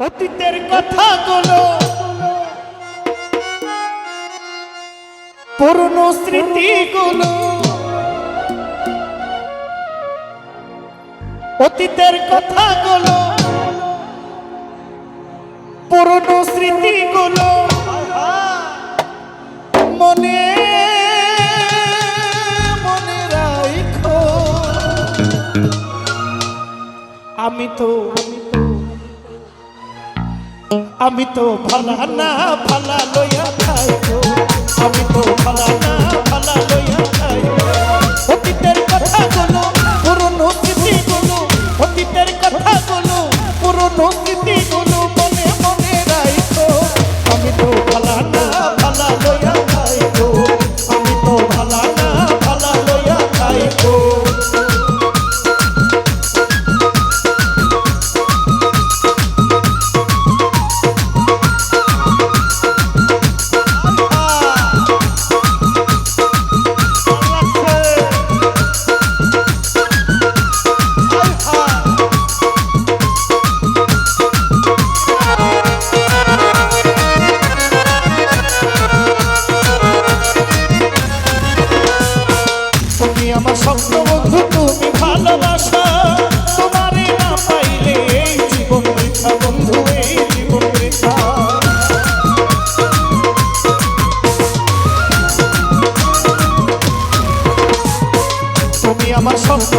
অতীতের কথাগুলো। পুরনো স্মৃতিগুলো। অতীতের কথাগুলো। পুরনো স্মৃতিগুলো। মনে মনে রাখো আমি তো আমি আমি তো ভালা না ভালা লইয়া খাইব আমি তো ভালা না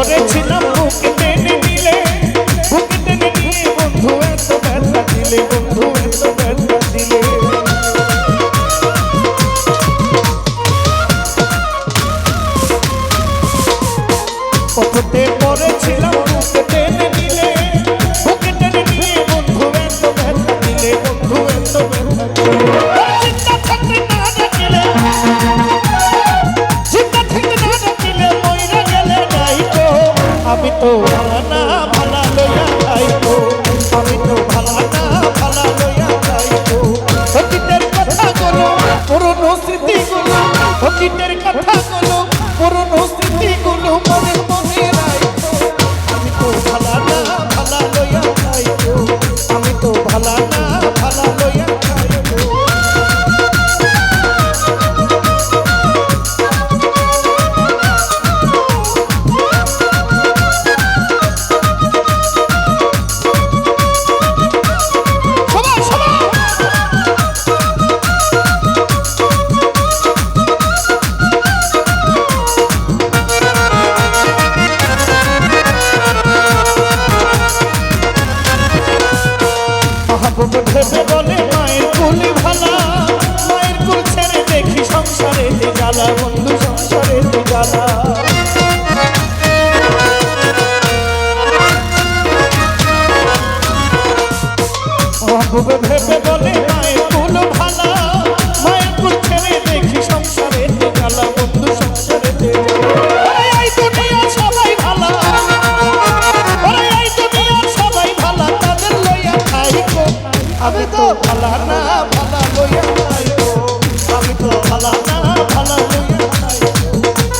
করেছিলাম খুব ভেবে বলে, মায়ের কোন ভালা, মায়ের কোন ছেড়ে দেখি সংসারে কালা বন্ধু সংসারে সবাই ভালা। সবাই ভালা, তাদের লইয়া খাইকো আমি তো ভালা না, ভালা লইয়া খাইকো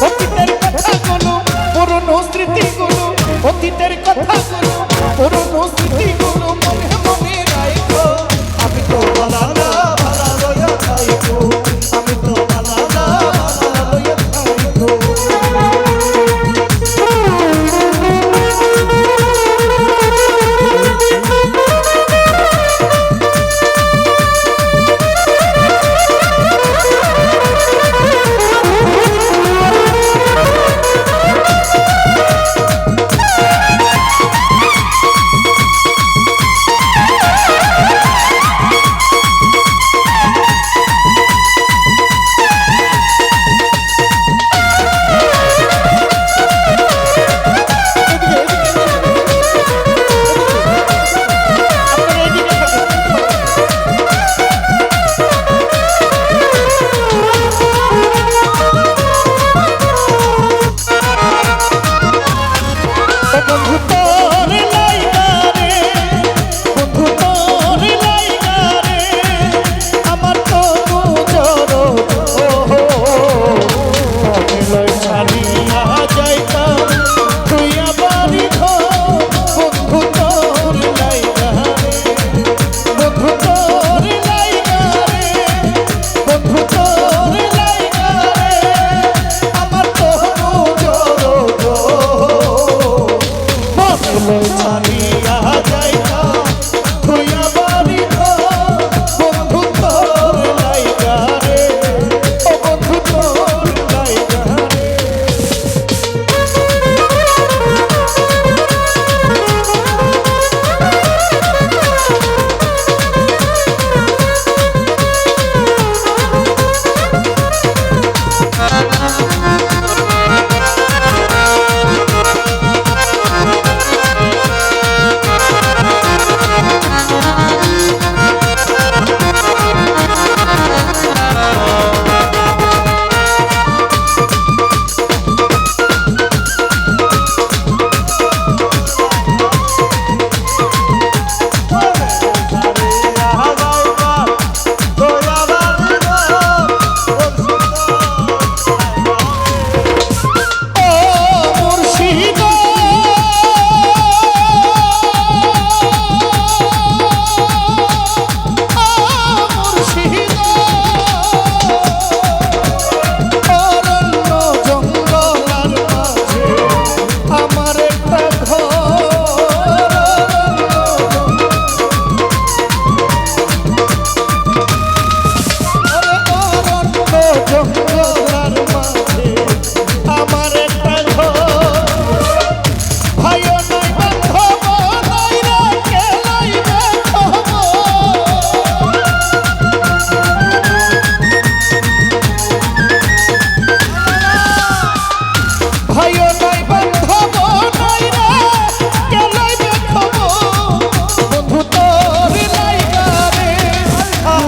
অতীতের কথাগুলো পুরনো স্মৃতিগুলো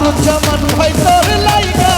আর জামান ভাই তোর লাইগা